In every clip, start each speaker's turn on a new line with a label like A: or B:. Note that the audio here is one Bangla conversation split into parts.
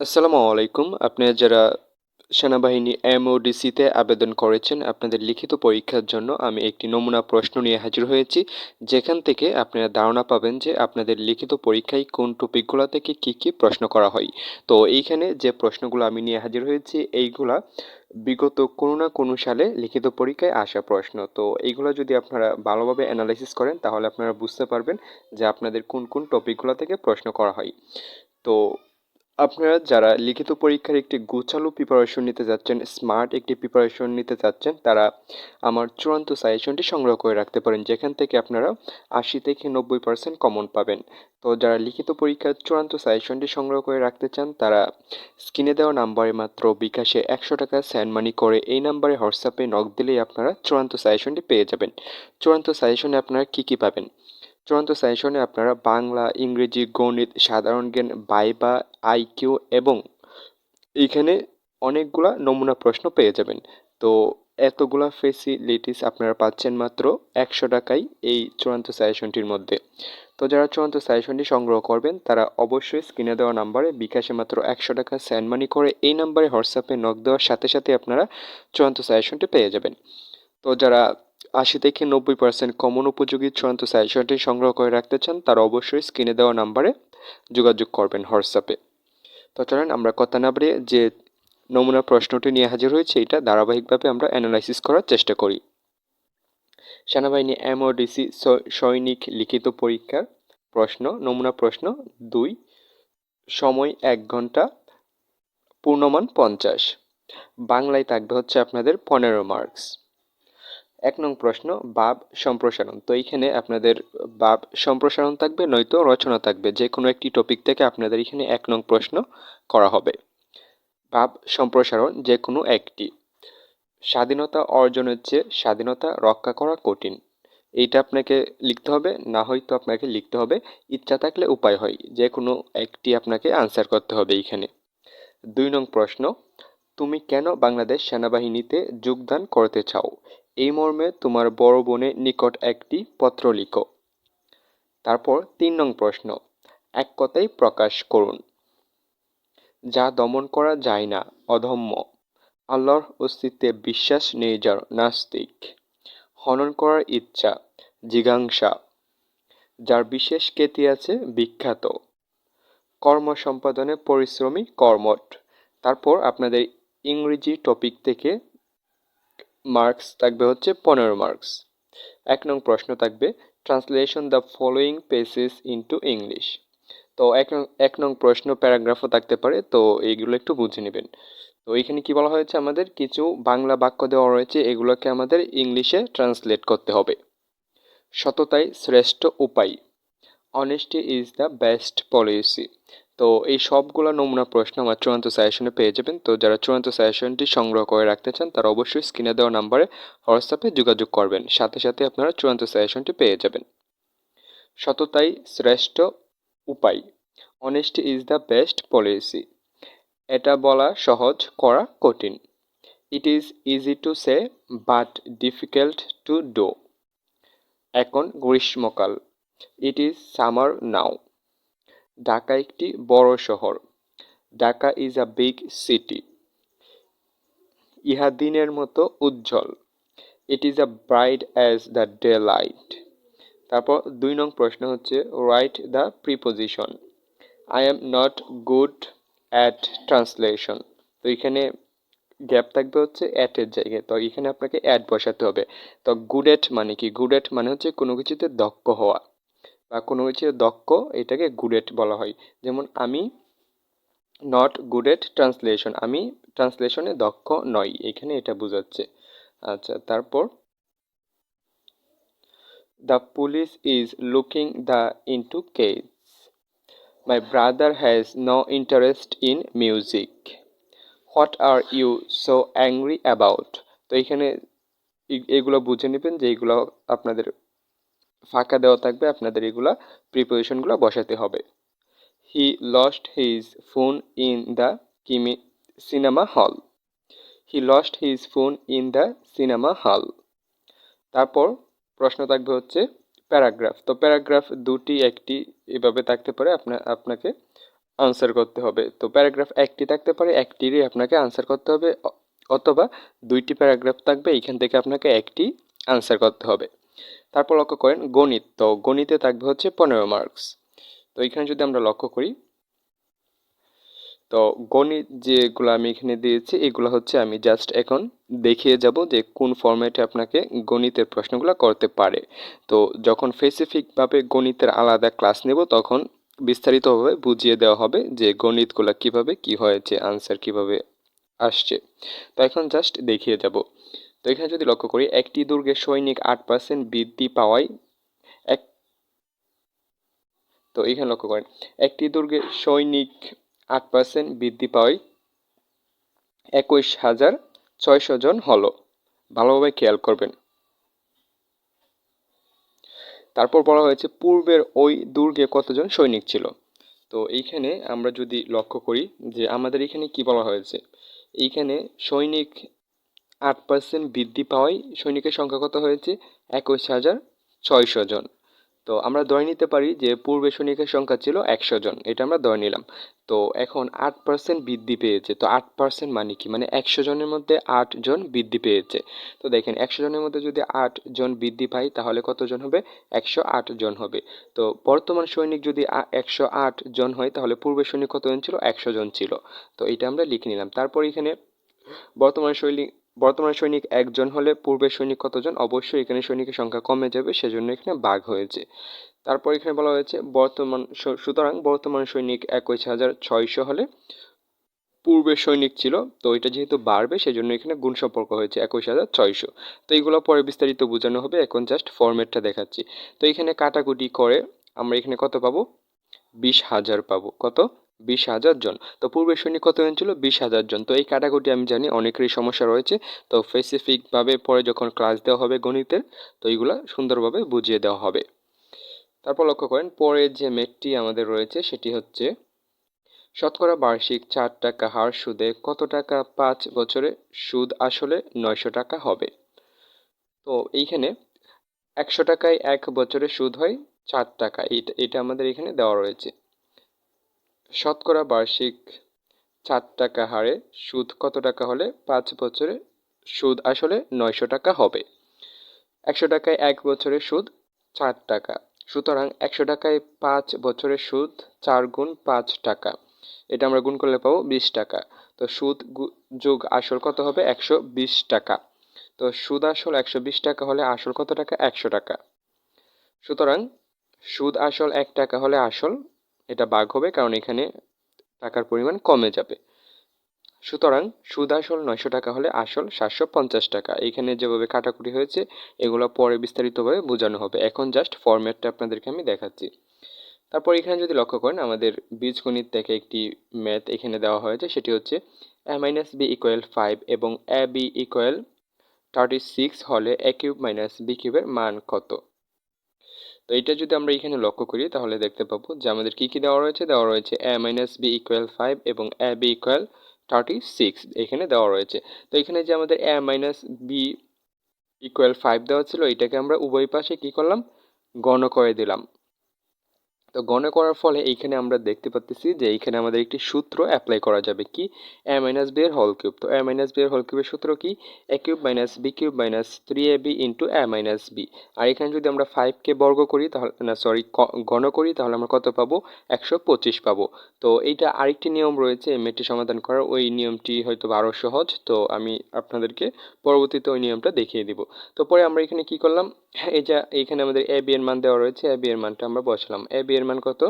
A: আসসালামু আলাইকুম। আপনারা যারা সেনাবাহিনী এমওডিসিতে আবেদন করেছেন, আপনাদের লিখিত পরীক্ষার জন্য আমি একটি নমুনা প্রশ্ন নিয়ে হাজির হয়েছি। যেখান থেকে আপনারা ধারণা পাবেন যে আপনাদের লিখিত পরীক্ষায় কোন টপিকগুলো থেকে কি কি প্রশ্ন করা হয়। তো এইখানে যে প্রশ্নগুলো আমি নিয়ে হাজির হয়েছি, এইগুলা বিগত কোনো না কোনো সালে লিখিত পরীক্ষায় আসা প্রশ্ন। তো এইগুলো যদি আপনারা ভালোভাবে অ্যানালাইসিস করেন, তাহলে আপনারা বুঝতে পারবেন যে আপনাদের কোন কোন টপিকগুলো থেকে প্রশ্ন করা হয়। তো আপনারা যারা লিখিত পরীক্ষার একটি গোছালো প্রিপারেশন নিতে যাচ্ছেন স্মার্ট একটি প্রিপারেশন নিতে যাচ্ছেন, তারা আমার চূড়ান্ত সাজেশনটি সংগ্রহ করে রাখতে পারেন, যেখান থেকে আপনারা আশি থেকে নব্বই পার্সেন্ট কমন পাবেন। তো যারা লিখিত পরীক্ষার চূড়ান্ত সাজেশনটি সংগ্রহ করে রাখতে চান, তারা স্ক্রিনে দেওয়া নাম্বারে মাত্র বিকাশে একশো টাকা স্যান্ড মানি করে এই নাম্বারে হোয়াটসঅ্যাপে নক দিলেই আপনারা চূড়ান্ত সাজেশনটি পেয়ে যাবেন। চূড়ান্ত সাজেশনে আপনারা কী কী পাবেন? চূড়ান্ত সেশনে আপনারা বাংলা, ইংরেজি, গণিত, সাধারণ জ্ঞান বাইবা আইকিউ এবং এইখানে অনেকগুলা নমুনা প্রশ্ন পেয়ে যাবেন। তো এতগুলা ফেসিলিটিস আপনারা পাচ্ছেন মাত্র একশো টাকায় এই চূড়ান্ত সাজেশনটির মধ্যে। তো যারা চূড়ান্ত সাজেশনটি সংগ্রহ করবেন, তারা অবশ্যই স্ক্রিনে দেওয়া নাম্বারে বিকাশে মাত্র একশো টাকা স্যান্ড মানি করে এই নাম্বারে হোয়াটসঅ্যাপে নক দেওয়ার সাথে সাথে আপনারা চূড়ান্ত সাজেশনটি পেয়ে যাবেন। তো যারা আশি থেকে নব্বই পার্সেন্ট কমন উপযোগী চূড়ান্ত সাজেশনটি সংগ্রহ করে রাখতে চান, তারা অবশ্যই স্ক্রিনে দেওয়া নাম্বারে যোগাযোগ করবেন হোয়াটসঅ্যাপে তো চলেন আমরা কথা না বাড়িয়ে যে নমুনা প্রশ্নটি নিয়ে হাজির হয়েছে, এটা ধারাবাহিকভাবে আমরা অ্যানালাইসিস করার চেষ্টা করি। সেনাবাহিনী এমওডিসি সৈনিক লিখিত পরীক্ষার প্রশ্ন, নমুনা প্রশ্ন দুই, সময় এক ঘণ্টা, পূর্ণমান পঞ্চাশ। বাংলায় থাকবে হচ্ছে আপনাদের পনেরো মার্কস এক নং প্রশ্ন, বাব সম্প্রসারণ। তো এইখানে আপনাদের বাব সম্প্রসারণ থাকবে, নয়তো রচনা থাকবে। যে কোনো একটি টপিক থেকে আপনাদের এখানে এক নং প্রশ্ন করা হবে। বাব সম্প্রসারণ যে কোনো একটি। স্বাধীনতা অর্জনের চেয়ে স্বাধীনতা রক্ষা করা কঠিন। এইটা আপনাকে লিখতে হবে, না হয়তো আপনাকে লিখতে হবে। ইচ্ছা থাকলে উপায় হয় যে কোনো একটি আপনাকে আনসার করতে হবে এইখানে। দুই নং প্রশ্ন, তুমি কেন বাংলাদেশ সেনাবাহিনীতে যোগদান করতে চাও? এই মর্মে তোমার বড় বোনের নিকট একটি পত্র লিখো। তারপর তিন নং প্রশ্ন, এক কথাই প্রকাশ করুন। যা দমন করা যায় না অধম্য আল্লাহর অস্তিত্বে বিশ্বাস নেই যার নাস্তিক। হনন করার ইচ্ছা, জিজ্ঞাংসা। যার বিশেষ খ্যাতি আছে, বিখ্যাত। কর্ম সম্পাদনে পরিশ্রমী কর্মট তারপর আপনাদের ইংরেজি টপিক থেকে মার্কস থাকবে হচ্ছে পনেরো মার্কস এক নং প্রশ্ন থাকবে translation the following passages into English তো এক নং এক নং প্রশ্ন প্যারাগ্রাফও থাকতে পারে, তো এইগুলো একটু বুঝে নেবেন। তো এখানে কি বলা হয়েছে আমাদের? কিছু বাংলা বাক্য দেওয়া রয়েছে, এগুলোকে আমাদের ইংলিশে ট্রান্সলেট করতে হবে। সততাই শ্রেষ্ঠ উপায়। Honesty is the best policy তো এই সবগুলো নমুনা প্রশ্ন আমার চূড়ান্ত সাজেশনে পেয়ে যাবেন। তো যারা চূড়ান্ত সাজেশনটি সংগ্রহ করে রাখতে চান, তারা অবশ্যই স্ক্রিনে দেওয়া নাম্বারে হোয়াটসঅ্যাপে যোগাযোগ করবেন। সাথে সাথে আপনারা চূড়ান্ত সাজেশনটি পেয়ে যাবেন। সততাই শ্রেষ্ঠ উপায়। Honesty is the best policy এটা বলা সহজ, করা কঠিন। It is easy to say but difficult to do এখন গ্রীষ্মকাল। It is summer now Dhaka একটি বড় শহর। Dhaka is a big city ইহা দিনের মতো উজ্জ্বল। It is a bright as the daylight তারপর দুই নং প্রশ্ন হচ্ছে right the preposition I am not good at translation তো এখানে গ্যাপ থাকবে হচ্ছে অ্যাটের জায়গায়। তো এখানে আপনাকে অ্যাড বসাতে হবে। তো গুড এট মানে কি? গুড এট মানে হচ্ছে কোনো কিছুতে দক্ষ হওয়া। বা কোনো কিছু দক্ষ এটাকে গুড এট বলা হয়। যেমন আমি নট গুড এট ট্রান্সলেশন আমি ট্রান্সলেশনে দক্ষ নই, এখানে এটা বোঝাচ্ছে। আচ্ছা তারপর the police is looking the into case my brother has no interest in music what are you so angry about তো এখানে এগুলো বুঝে নেবেন যে এগুলো আপনাদের ফাঁকা দেওয়া থাকবে আপনাদের এগুলা প্রিপোজিশনগুলো বসাতে হবে। He lost his phone in the কিমি cinema hall he lost his phone in the cinema hall তারপর প্রশ্ন থাকবে হচ্ছে প্যারাগ্রাফ। তো প্যারাগ্রাফ দুটি একটি এভাবে থাকতে পারে, আপনা, আপনাকে আনসার করতে হবে। তো প্যারাগ্রাফ একটি থাকতে পারে, একটিরই আপনাকে আনসার করতে হবে অথবা দুইটি প্যারাগ্রাফ থাকবে এইখান থেকে আপনাকে একটি আনসার করতে হবে। তারপর লক্ষ্য করেন গণিত। তো গণিতে থাকবে হচ্ছে পনেরো মার্কস তো এখানে যদি আমরা লক্ষ্য করি, তো গণিত যেগুলো আমি এখানে দিয়েছি, এগুলো হচ্ছে আমি জাস্ট এখন দেখিয়ে যাব যে কোন ফরম্যাটে আপনাকে গণিতের প্রশ্নগুলো করতে পারে। তো যখন স্পেসিফিকভাবে গণিতের আলাদা ক্লাস নেব, তখন বিস্তারিতভাবে বুঝিয়ে দেওয়া হবে যে গণিতগুলো কীভাবে, কি হয়েছে আনসার কীভাবে আসছে। তো এখন জাস্ট দেখিয়ে যাব। তো এখানে যদি লক্ষ্য করি, একটি দুর্গের সৈনিক আট পার্সেন্ট বৃদ্ধি পাওয়ায় এক তো এখানে লক্ষ্য করেন, একটি দুর্গের সৈনিক আট পার্সেন্ট বৃদ্ধি পাওয়ায় একুশ হাজার ছয়শো জন হলো। ভালোভাবে খেয়াল করবেন। তারপর বলা হয়েছে, পূর্বের ওই দুর্গে কতজন সৈনিক ছিল? তো এইখানে আমরা যদি লক্ষ্য করি যে আমাদের এখানে কি বলা হয়েছে? এইখানে সৈনিক আট পার্সেন্ট বৃদ্ধি পাওয়ায় সৈনিকের সংখ্যা কত হয়েছে? একুশ হাজার ছয়শো জন। তো আমরা ধরে নিতে পারি যে পূর্বে সৈনিকের সংখ্যা ছিল একশো জন, এটা আমরা ধরে নিলাম। তো এখন আট পার্সেন্ট বৃদ্ধি পেয়েছে, তো আট পার্সেন্ট মানে কি? মানে একশো জনের মধ্যে আট জন বৃদ্ধি পেয়েছে। তো দেখেন, একশো জনের মধ্যে যদি আট জন বৃদ্ধি পাই, তাহলে কতজন হবে? একশো আট জন হবে। তো বর্তমান সৈনিক যদি একশো আট জন হয়, তাহলে পূর্বের সৈনিক কতজন ছিল? একশো জন ছিল। তো এটা আমরা লিখে নিলাম। তারপর এখানে বর্তমান সৈনিক বর্তমান সৈনিক একজন হলে পূর্বের সৈনিক কতজন? অবশ্যই এখানে সৈনিকের সংখ্যা কমে যাবে, সেজন্য এখানে বাঘ হয়েছে। তারপর এখানে বলা হয়েছে, বর্তমান সুতরাং বর্তমান সৈনিক একুশ হাজার ছয়শো হলে পূর্বের সৈনিক ছিল, তো এটা যেহেতু বাড়বে, সেজন্য এখানে গুণ সম্পর্ক হয়েছে একুশ হাজার ছয়শো। তো এইগুলো পরে বিস্তারিত বোঝানো হবে, এখন জাস্ট ফরম্যাটটা দেখাচ্ছি। তো এখানে কাটাকুটি করে আমরা এখানে কত পাবো? বিশ হাজার পাবো। কত? বিশ হাজার জন। তো পূর্বের সৈনিক কতজন ছিল? বিশ হাজার জন। তো এই কাটাকুটি আমি জানি অনেকেরই সমস্যা রয়েছে। তো স্পেসিফিকভাবে পরে যখন ক্লাস দেওয়া হবে গণিতের, তো এইগুলো সুন্দরভাবে বুঝিয়ে দেওয়া হবে। তারপর লক্ষ্য করেন, পরের যে মেটটি আমাদের রয়েছে, সেটি হচ্ছে শতকরা বার্ষিক চার টাকা হার সুদে কত টাকা পাঁচ বছরে সুদ আসলে নয়শো টাকা হবে? তো এইখানে একশো টাকায় এক বছরে সুদ হয় চার টাকা। এটা আমাদের এখানে দেওয়া রয়েছে। শতকরা বার্ষিক চার টাকা হারে সুদ কত টাকা হলে পাঁচ বছরে সুদ আসলে নয়শো টাকা হবে? একশো টাকায় এক বছরের সুদ চার টাকা, সুতরাং একশো টাকায় পাঁচ বছরের সুদ চার গুণ পাঁচ টাকা। এটা আমরা গুণ করলে পাবো বিশ টাকা। তো সুদ যোগ আসল কত হবে? একশো বিশ টাকা। তো সুদ আসল একশো বিশ টাকা হলে আসল কত টাকা? একশো টাকা। সুতরাং সুদ আসল এক টাকা হলে আসল এটা বাঘ হবে, কারণ এখানে টাকার পরিমাণ কমে যাবে। সুতরাং সুদ আসল নয়শো টাকা হলে আসল সাতশো পঞ্চাশ টাকা। এখানে যেভাবে কাটাকুটি হয়েছে, এগুলো পরে বিস্তারিতভাবে বোঝানো হবে। এখন জাস্ট ফরম্যাটটা আপনাদেরকে আমি দেখাচ্ছি। তারপর এখানে যদি লক্ষ্য করেন, আমাদের বীজগণিত থেকে একটি ম্যাথ এখানে দেওয়া হয়েছে, সেটি হচ্ছে A minus B equal five এবং A B equal thirty six হলে এ কিউব মাইনাস বি কিউবের মান কত? তো এটা যদি আমরা এখানে লক্ষ্য করি, তাহলে দেখতে পাবো যে আমাদের কী কী দেওয়া রয়েছে? দেওয়া রয়েছে A minus B equal five এবং A B equal thirty six এখানে দেওয়া রয়েছে। তো এখানে যে আমাদের A minus B equal five দেওয়া ছিল, এটাকে আমরা উভয় পাশে কী করলাম? গণ করে দিলাম। তো গণনা করার ফলে এইখানে আমরা দেখতে পাচ্ছি যে এইখানে আমাদের একটি সূত্র অ্যাপ্লাই করা যাবে কি? এ মাইনাস বি এর হোল কিউব তো এ মাইনাস বি এর হোল কিউবের সূত্র কি? A cube minus B cube minus three A B into A minus B আর এখানে যদি আমরা ফাইভকে বর্গ করি তাহলে, না সরি গণ করি তাহলে আমরা কত পাবো? একশো পঁচিশ পাবো। তো এইটা আরেকটি নিয়ম রয়েছে এমএটি সমাধান করার। ওই নিয়মটি হয়তো আরও সহজ। তো আমি আপনাদেরকে পরবর্তীতে ওই নিয়মটা দেখিয়ে দিব। তো পরে আমরা এখানে কি করলাম? এই যে এখানে আমাদের এ বি এর মান দেওয়া রয়েছে। এ বি এর মানটা আমরা বসালাম। এ বি এর মান কত?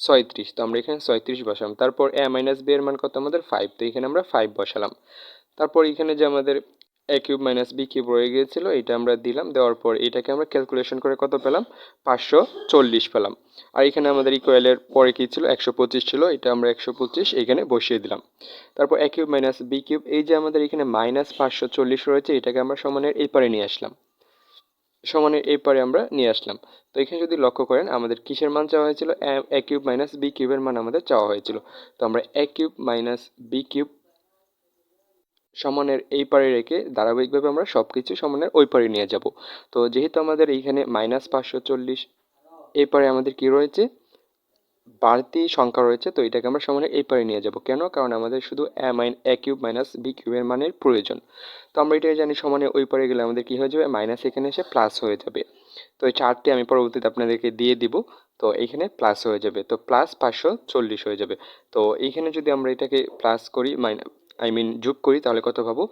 A: ছয়ত্রিশ। তো আমরা এখানে ছয়ত্রিশ বসালাম তারপর এ মাইনাস বি এর মান কত আমাদের? ফাইভ তো এখানে আমরা ফাইভ বসালাম। তারপর এখানে যে আমাদের A cube minus B cube রয়ে গিয়েছিল, এটা আমরা দিলাম। দেওয়ার পর এটাকে আমরা ক্যালকুলেশন করে কত পেলাম? পাঁচশো চল্লিশ পেলাম। আর এখানে আমাদের ইকুয়ালের পরে কী ছিল? একশো পঁচিশ ছিল। এটা আমরা একশো পঁচিশ এখানে বসিয়ে দিলাম। তারপর A cube minus B cube এই যে আমাদের এখানে মাইনাস পাঁচশো চল্লিশ রয়েছে, এটাকে আমরা সমানের এই পারে নিয়ে আসলাম। সমানের এই পারে আমরা নিয়ে আসলাম। তো এখানে যদি লক্ষ্য করেন, আমাদের কিসের মান চাওয়া হয়েছিল? এ কিউব মাইনাস বি কিউবের মান আমাদের চাওয়া হয়েছিল। তো আমরা A cube minus B cube সমানের এই পারে রেখে ধারাবাহিকভাবে আমরা সব কিছু সমানের ওই পারে নিয়ে যাব। তো যেহেতু আমাদের এইখানে মাইনাস পাঁচশো চল্লিশ এই পারে আমাদের কি রয়েছে? বাড়তি সংখ্যা রয়েছে, তো এটাকে আমরা সমানে এই পারে নিয়ে যাব। কেন? কারণ আমাদের শুধু A mine A cube minus B কিউবের মানের প্রয়োজন। তো আমরা এটাই জানি সমানে ওই পারে গেলে আমাদের কি হয়ে যাবে? মাইনাস এখানে এসে প্লাস হয়ে যাবে। তো এই চারটি আমি পরবর্তীতে আপনাদেরকে দিয়ে দিব, তো এইখানে প্লাস হয়ে যাবে। তো প্লাস পাঁচশো চল্লিশ হয়ে যাবে। তো এইখানে যদি আমরা এটাকে প্লাস করি মাইন আই মিন যোগ করি, তাহলে কত পাবো?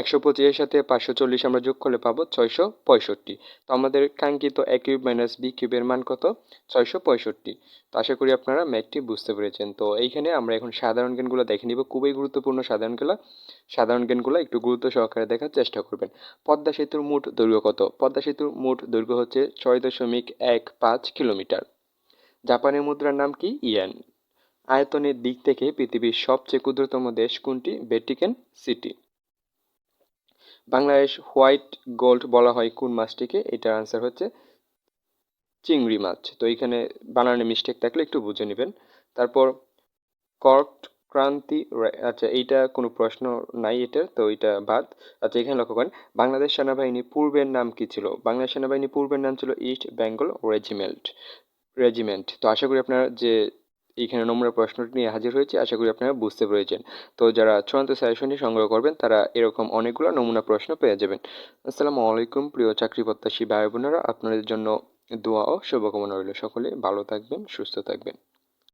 A: একশো পঁচিশের সাথে পাঁচশো চল্লিশ আমরা যোগ করলে পাবো ছয়শো পঁয়ষট্টি। তো আমাদের কাঙ্ক্ষিত এ কিউব মাইনাস বি কিউবের মান কত? ছয়শো পঁয়ষট্টি। তো আশা করি আপনারা ম্যাথটি বুঝতে পেরেছেন। তো এইখানে আমরা এখন সাধারণ জ্ঞানগুলো দেখে নিব। খুবই গুরুত্বপূর্ণ সাধারণ জ্ঞান সাধারণ জ্ঞানগুলো একটু গুরুত্ব সহকারে দেখার চেষ্টা করবেন। পদ্মা সেতুর মোট দৈর্ঘ্য কত? পদ্মা সেতুর মোট দৈর্ঘ্য হচ্ছে ছয় দশমিক এক পাঁচ কিলোমিটার। জাপানের মুদ্রার নাম কি? ইয়ান। আয়তনের দিক থেকে পৃথিবীর সবচেয়ে ক্ষুদ্রতম দেশ কোনটি? Vatican city. Bangladesh white gold বলা হয় কোন মাছটিকে? এটার আনসার হচ্ছে চিংড়ি মাছ। তো এখানে বানানে মিস্টেক থাকলে একটু বুঝে নেবেন। তারপর কর্ক ক্রান্তি আচ্ছা এইটা কোনো প্রশ্ন নাই এটার, তো এটা বাদ। আচ্ছা এখানে লক্ষ্য করেন, বাংলাদেশ সেনাবাহিনী পূর্বের নাম কি ছিল? বাংলাদেশ সেনাবাহিনী পূর্বের নাম ছিল ইস্ট বেঙ্গল রেজিমেন্ট রেজিমেন্ট তো আশা করি আপনারা যে এইখানে নম্বরের প্রশ্নটি নিয়ে হাজির হয়েছে। আশা করি আপনারা বুঝতে পেরেছেন। তো যারা চূড়ান্ত সাজেশনটি সংগ্রহ করবেন, তারা এরকম অনেকগুলো নমুনা প্রশ্ন পেয়ে যাবেন। আসসালামু আলাইকুম, প্রিয় চাকরি প্রত্যাশী ভাই বোনেরা আপনাদের জন্য দোয়া ও শুভকামনা রইল। সকলে ভালো থাকবেন, সুস্থ থাকবেন।